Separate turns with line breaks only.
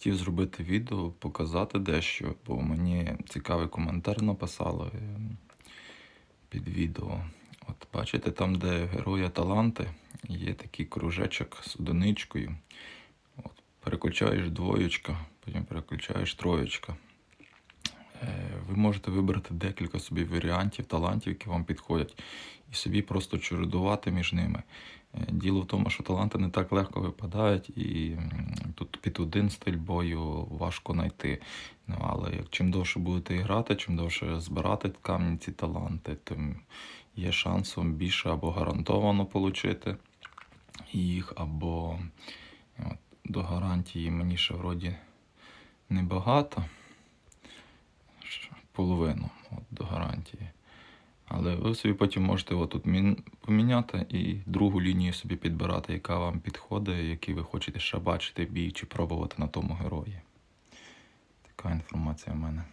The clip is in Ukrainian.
Хотів зробити відео, показати дещо, бо мені цікавий коментар написали е, під відео. От бачите, там, де героя таланти, є такий кружечок з одиничкою. От, переключаєш двоєчка, потім переключаєш троєчка. Е, Ви можете вибрати декілька собі варіантів талантів, які вам підходять, і собі просто чередувати між ними. Е, Діло в тому, що таланти не так легко випадають, і тут під один стиль бою важко знайти. Ну, але чим довше будете грати, чим довше збирати камні ці таланти, тим є шансом більше або гарантовано отримати їх, або от, до гарантії мені ще вроді небагато. Половину от, до гарантії. Але ви собі потім можете отут поміняти і другу лінію собі підбирати, яка вам підходить, які ви хочете ще бачити бій чи пробувати на тому герої. Така інформація в мене.